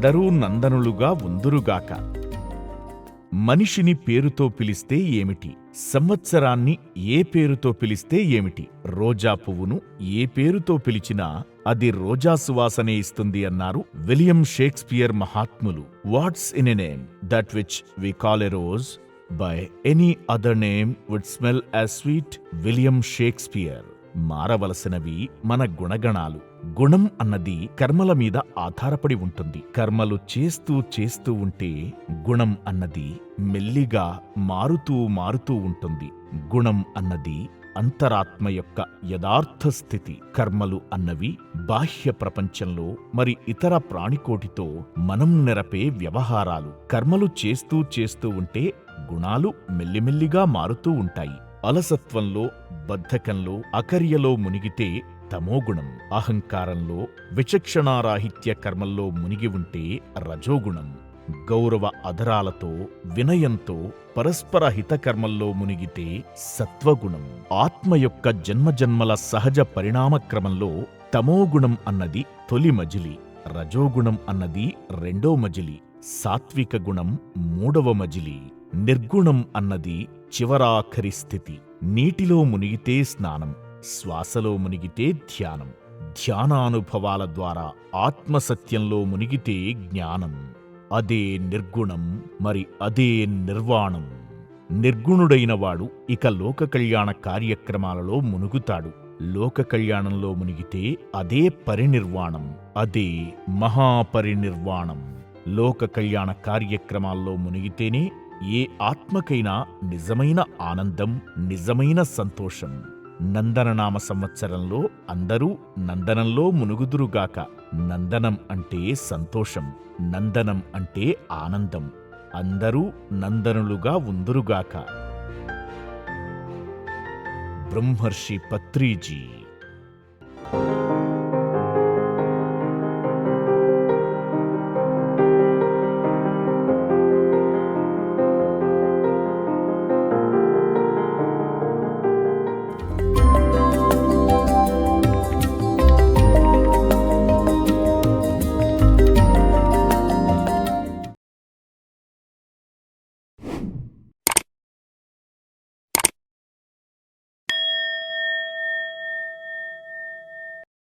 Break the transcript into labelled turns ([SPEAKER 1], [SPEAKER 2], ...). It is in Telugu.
[SPEAKER 1] అందరూ నందనులుగా ఉందురుగాక. మనిషిని పేరుతో పిలిస్తే ఏమిటి? సంవత్సరాన్ని ఏ పేరుతో పిలిస్తే ఏమిటి? రోజా పువ్వును ఏ పేరుతో పిలిచినా అది రోజా సువాసనే ఇస్తుంది అన్నారు విలియం షేక్స్పియర్ మహాత్ములు. What's in a name? That which we call a rose by any other name would smell as sweet William Shakespeare. మారవలసినవి మన గుణగణాలు. గుణం అన్నది కర్మల మీద ఆధారపడి ఉంటుంది. కర్మలు చేస్తూ చేస్తూ ఉంటే గుణం అన్నది మెల్లిగా మారుతూ మారుతూ ఉంటుంది. గుణం అన్నది అంతరాత్మ యొక్క యథార్థ స్థితి. కర్మలు అన్నవి బాహ్య ప్రపంచంలో మరి ఇతర ప్రాణికోటితో మనం నెరపే వ్యవహారాలు. కర్మలు చేస్తూ చేస్తూ ఉంటే గుణాలు మెల్లిమెల్లిగా మారుతూ ఉంటాయి. అలసత్వంలో బద్ధకంలో అకర్యలో మునిగితే తమోగుణం. అహంకారంలో విచక్షణారాహిత్య కర్మల్లో మునిగి ఉంటే రజోగుణం. గౌరవ అధరాలతో వినయంతో పరస్పర హితకర్మల్లో మునిగితే సత్వగుణం. ఆత్మ యొక్క జన్మజన్మల సహజ పరిణామక్రమంలో తమోగుణం అన్నది తొలి మజిలి రజోగుణం అన్నది రెండో మజిలి సాత్విక గుణం మూడవ మజిలి నిర్గుణం అన్నది చివరాఖరి స్థితి. నీటిలో మునిగితే స్నానం. శ్వాసలో మునిగితే ధ్యానం ధ్యానానుభవాల ద్వారా ఆత్మసత్యంలో మునిగితే జ్ఞానం. అదే నిర్గుణం మరి అదే నిర్వాణం. నిర్గుణుడైన వాడు ఇక లోక కళ్యాణ కార్యక్రమాలలో మునుగుతాడు. లోక కళ్యాణంలో మునిగితే అదే పరినిర్వాణం అదే మహాపరినిర్వాణం. లోక కళ్యాణ కార్యక్రమాల్లో మునిగితేనే ఏ ఆత్మకైనా నిజమైన ఆనందం నిజమైన సంతోషం. నందననామ సంవత్సరంలో అందరూ నందనంలో మునుగుదురుగాక. నందనం అంటే సంతోషం నందనం అంటే ఆనందం. అందరూ నందనులుగా ఉందురుగాక. బ్రహ్మర్షి పత్రీజీ